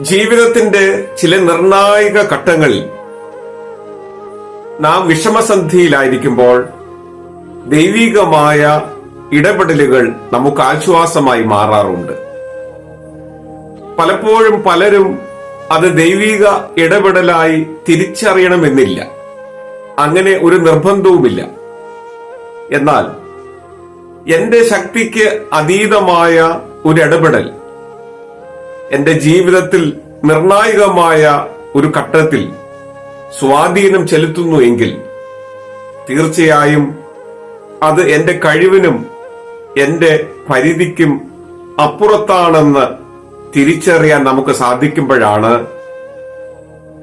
ജീവിതത്തിന്റെ ചില നിർണായക ഘട്ടങ്ങളിൽ നാം വിഷമസന്ധിയിലായിരിക്കുമ്പോൾ ദൈവികമായ ഇടപെടലുകൾ നമുക്ക് ആശ്വാസമായി മാറാറുണ്ട്. പലപ്പോഴും പലരും അത് ദൈവിക ഇടപെടലായി തിരിച്ചറിയണമെന്നില്ല. അങ്ങനെ ഒരു നിർബന്ധവുമില്ല. എന്നാൽ എന്റെ ശക്തിക്ക് അതീതമായ ഒരു ഇടപെടൽ എന്റെ ജീവിതത്തിൽ നിർണായകമായ ഒരു ഘട്ടത്തിൽ സ്വാധീനം ചെലുത്തുന്നു എങ്കിൽ തീർച്ചയായും അത് എന്റെ കഴിവിനും എന്റെ പരിധിക്കും അപ്പുറത്താണെന്ന് തിരിച്ചറിയാൻ നമുക്ക് സാധിക്കുമ്പോഴാണ്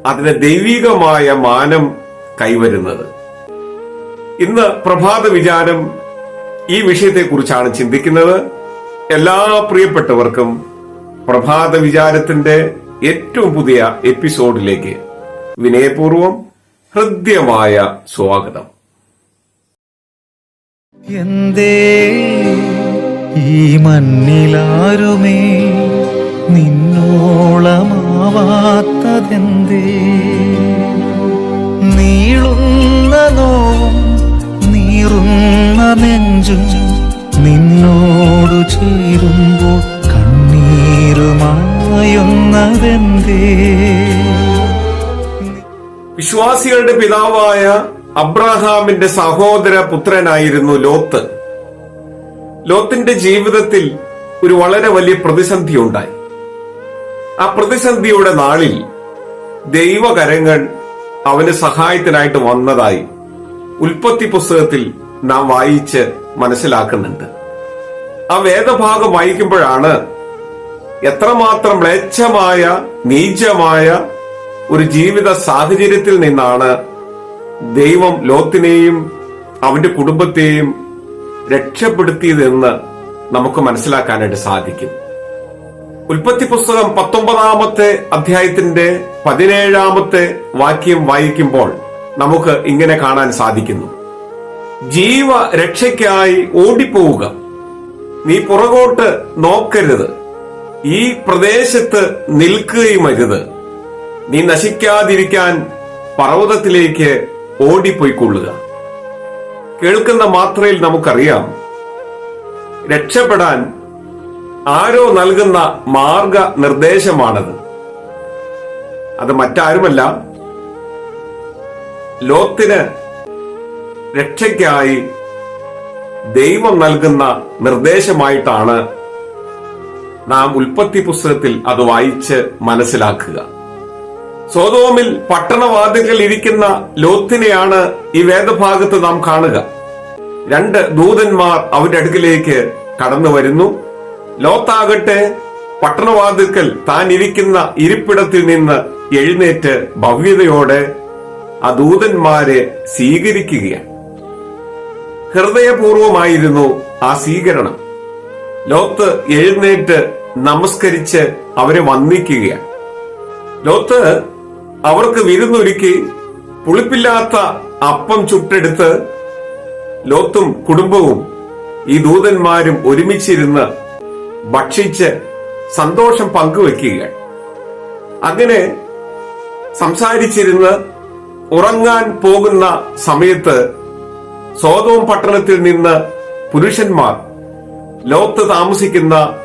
അതിന് ദൈവികമായ മാനം കൈവരുന്നത്. ഇന്ന് പ്രഭാത വിചാരം ഈ വിഷയത്തെക്കുറിച്ചാണ് ചിന്തിക്കുന്നത്. എല്ലാ പ്രിയപ്പെട്ടവർക്കും പ്രഭാത വിചാരത്തിന്റെ ഏറ്റവും പുതിയ എപ്പിസോഡിലേക്ക് വിനയപൂർവം ഹൃദ്യമായ സ്വാഗതം. എന്തേ ഈ മണ്ണിലാരുമേ? നിന്നോളമാവാത്തതെന്തേ? നീളുന്ന വിശ്വാസികളുടെ പിതാവായ അബ്രഹാമിന്റെ സഹോദര പുത്രനായിരുന്നു ലോത്ത്. ലോത്തിന്റെ ജീവിതത്തിൽ ഒരു വളരെ വലിയ പ്രതിസന്ധി ഉണ്ടായി. ആ പ്രതിസന്ധിയുടെ നാളിൽ ദൈവകരങ്ങൾ അവന് സഹായത്തിനായിട്ട് വന്നതായി ഉൽപ്പത്തി പുസ്തകത്തിൽ നാം വായിച്ച് മനസ്സിലാക്കുന്നുണ്ട്. ആ വേദഭാഗം വായിക്കുമ്പോഴാണ് എത്രമാത്രം മ്ലേച്ഛമായ നീചമായ ഒരു ജീവിത സാഹചര്യത്തിൽ നിന്നാണ് ദൈവം ലോത്തിനെയും അവന്റെ കുടുംബത്തെയും രക്ഷപ്പെടുത്തിയതെന്ന് നമുക്ക് മനസ്സിലാക്കാനായിട്ട് സാധിക്കും. ഉൽപ്പത്തി പുസ്തകം പത്തൊമ്പതാമത്തെ അധ്യായത്തിന്റെ പതിനേഴാമത്തെ വാക്യം വായിക്കുമ്പോൾ നമുക്ക് ഇങ്ങനെ കാണാൻ സാധിക്കുന്നു. ജീവ രക്ഷയ്ക്കായി ഓടിപ്പോവുക. നീ പുറകോട്ട് നോക്കരുത്. ഈ പ്രദേശത്ത് നിൽക്കുകയുമരുത് നീ നശിക്കാതിരിക്കാൻ പർവതത്തിലേക്ക് ഓടിപ്പോയിക്കൊള്ളുക. കേൾക്കുന്ന മാത്രയിൽ നമുക്കറിയാം രക്ഷപ്പെടാൻ ആരോ നൽകുന്ന മാർഗ നിർദ്ദേശമാണത് അത് മറ്റാരുമല്ല ലോത്തിന് രക്ഷയ്ക്കായി ദൈവം നൽകുന്ന നിർദ്ദേശമായിട്ടാണ് നാം ഉൽപ്പത്തി പുസ്തകത്തിൽ അത് വായിച്ച് മനസ്സിലാക്കുക. സോതോമിൽ പട്ടണവാദികൾ ഇരിക്കുന്ന ലോത്തിനെയാണ് ഈ വേദഭാഗത്ത് നാം കാണുക. രണ്ട് ദൂതന്മാർ അവന്റെ അടുക്കിലേക്ക് കടന്നു വരുന്നു. ലോത്താകട്ടെ പട്ടണവാതിക്കൽ താൻ ഇരിക്കുന്ന ഇരിപ്പിടത്തിൽ നിന്ന് എഴുന്നേറ്റ് ഭവ്യതയോടെ ആ ദൂതന്മാരെ സ്വീകരിക്കുകയാണ്. ഹൃദയപൂർവമായിരുന്നു ആ സ്വീകരണം. ലോത്ത് എഴുന്നേറ്റ് നമസ്കരിച്ച് അവരെ വന്ദിക്കുകയാണ്. ലോത്ത് അവർക്ക് വിരുന്നൊരുക്കി പുളിപ്പില്ലാത്ത അപ്പം ചുട്ടെടുത്ത് ലോത്തും കുടുംബവും ഈ ദൂതന്മാരും ഒരുമിച്ചിരുന്ന് ഭക്ഷിച്ച് സന്തോഷം പങ്കുവെക്കുകയാണ്. അങ്ങനെ സംസാരിച്ചിരുന്ന് ഉറങ്ങാൻ പോകുന്ന സമയത്ത് സോതോം പട്ടണത്തിൽ നിന്ന് പുരുഷന്മാർ ലോത്ത് താമസിക്കുന്ന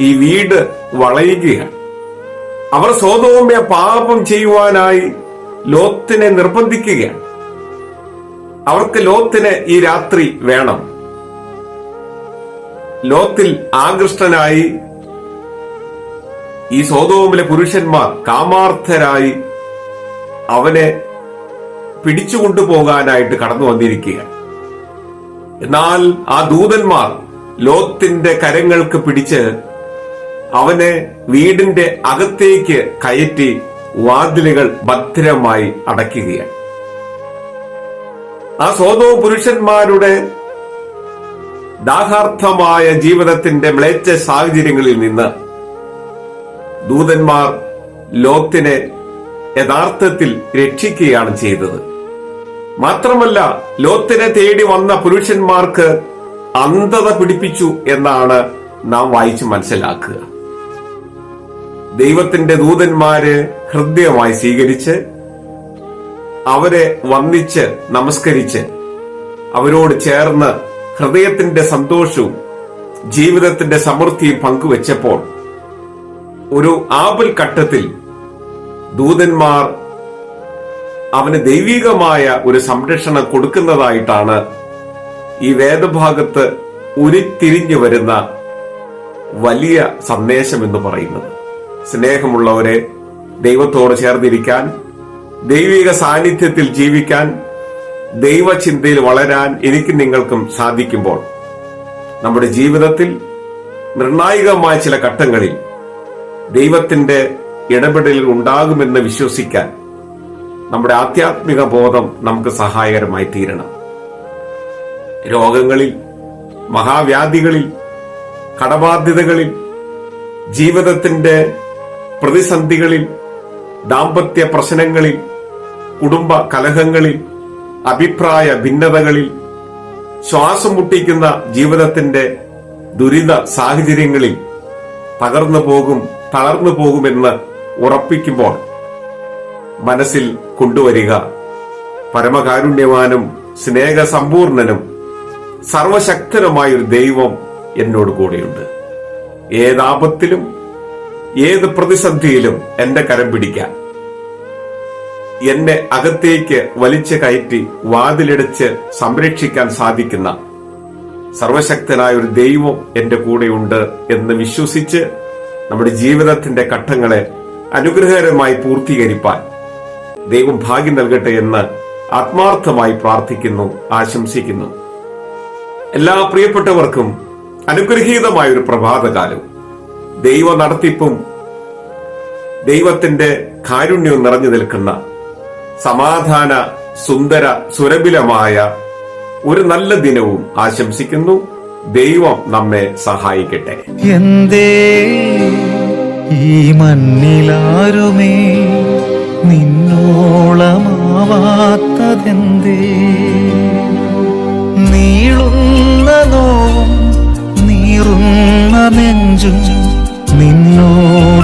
ഈ വീട് വളയുകയാണ്. അവർ സ്വതോമ്യ പാപം ചെയ്യുവാനായി ലോത്തിനെ നിർബന്ധിക്കുകയാണ്. അവർക്ക് ലോത്തിന് ഈ രാത്രി വേണം. ലോത്തിൽ ആകൃഷ്ടനായി ഈ സ്വതോമിലെ പുരുഷന്മാർ കാമാർത്ഥരായി അവനെ പിടിച്ചുകൊണ്ടുപോകാനായിട്ട് കടന്നു വന്നിരിക്കുകയാണ്. എന്നാൽ ആ ദൂതന്മാർ ലോത്തിന്റെ കരങ്ങൾക്ക് പിടിച്ച് അവനെ വീടിന്റെ അകത്തേക്ക് കയറ്റി വാതിലുകൾ ഭദ്രമായി അടയ്ക്കുകയാണ്. ആ സ്വതോ പുരുഷന്മാരുടെ ദാഹാർത്ഥമായ ജീവിതത്തിന്റെ മ്ലേച്ഛ സാഹചര്യങ്ങളിൽ നിന്ന് ദൂതന്മാർ ലോത്തിനെ യഥാർത്ഥത്തിൽ രക്ഷിക്കുകയാണ് ചെയ്തത്. മാത്രമല്ല ലോത്തിനെ തേടി വന്ന പുരുഷന്മാർക്ക് അന്ധത പിടിപ്പിച്ചു എന്നാണ് നാം വായിച്ച് മനസ്സിലാക്കുക. ദൈവത്തിന്റെ ദൂതന്മാര് ഹൃദ്യമായി സ്വീകരിച്ച് അവരെ വന്നിച്ച് നമസ്കരിച്ച് അവരോട് ചേർന്ന് ഹൃദയത്തിന്റെ സന്തോഷവും ജീവിതത്തിന്റെ സമൃദ്ധിയും പങ്കുവച്ചപ്പോൾ ഒരു ആപൽ ഘട്ടത്തിൽ ദൂതന്മാർ അവന് ദൈവികമായ ഒരു സംരക്ഷണം കൊടുക്കുന്നതായിട്ടാണ് ഈ വേദഭാഗത്ത് ഉരുത്തിരിഞ്ഞു വരുന്ന വലിയ സന്ദേശം എന്ന് പറയുന്നത്. സ്നേഹമുള്ളവരെ ദൈവത്തോട് ചേർന്നിരിക്കാൻ ദൈവിക സാന്നിധ്യത്തിൽ ജീവിക്കാൻ ദൈവചിന്തയിൽ വളരാൻ എനിക്കും നിങ്ങൾക്കും സാധിക്കുമ്പോൾ നമ്മുടെ ജീവിതത്തിൽ നിർണായകമായ ചില ഘട്ടങ്ങളിൽ ദൈവത്തിന്റെ ഇടപെടലുകൾ ഉണ്ടാകുമെന്ന് വിശ്വസിക്കാൻ നമ്മുടെ ആധ്യാത്മിക ബോധം നമുക്ക് സഹായകരമായി തീരണം. രോഗങ്ങളിൽ മഹാവ്യാധികളിൽ കടബാധ്യതകളിൽ ജീവിതത്തിന്റെ പ്രതിസന്ധികളിൽ ദാമ്പത്യ പ്രശ്നങ്ങളിൽ കുടുംബ കലഹങ്ങളിൽ അഭിപ്രായ ഭിന്നതകളിൽ ശ്വാസം മുട്ടിക്കുന്ന ജീവിതത്തിന്റെ ദുരിത സാഹചര്യങ്ങളിൽ തകർന്നു പോകും തളർന്നു പോകുമെന്ന് ഉറപ്പിക്കുമ്പോൾ മനസ്സിൽ കൊണ്ടുവരിക. പരമകാരുണ്യവാനും സ്നേഹസമ്പൂർണനും സർവശക്തനുമായ ഒരു ദൈവം എന്നോട് കൂടെയുണ്ട്. ഏതാപത്തിലും ഏത് പ്രതിസന്ധിയിലും എന്റെ കരം പിടിക്കാം. എന്നെ അകത്തേക്ക് വലിച്ചു കയറ്റി വാതിലിടിച്ച് സംരക്ഷിക്കാൻ സാധിക്കുന്ന സർവശക്തനായ ഒരു ദൈവം എന്റെ കൂടെയുണ്ട് എന്ന് വിശ്വസിച്ച് നമ്മുടെ ജീവിതത്തിന്റെ ഘട്ടങ്ങളെ അനുഗ്രഹകരമായി പൂർത്തീകരിപ്പാൻ ദൈവം ഭാഗ്യം നൽകട്ടെ എന്ന് ആത്മാർത്ഥമായി പ്രാർത്ഥിക്കുന്നു ആശംസിക്കുന്നു. എല്ലാ പ്രിയപ്പെട്ടവർക്കും അനുഗ്രഹീതമായ ഒരു പ്രഭാതകാലം. ദൈവ നടത്തിപ്പും ദൈവത്തിന്റെ കാരുണ്യവും നിറഞ്ഞു നിൽക്കുന്ന സമാധാന സുന്ദര സുരഭിലമായ ഒരു നല്ല ദിനവും ആശംസിക്കുന്നു. ദൈവം നമ്മെ സഹായിക്കട്ടെ. എന്തേ ഈ മണ്ണിലാരുമേ? നിന്നോളമാവാത്തതെന്തേ? നീളുന്ന നോവും നീറുന്ന നെഞ്ചും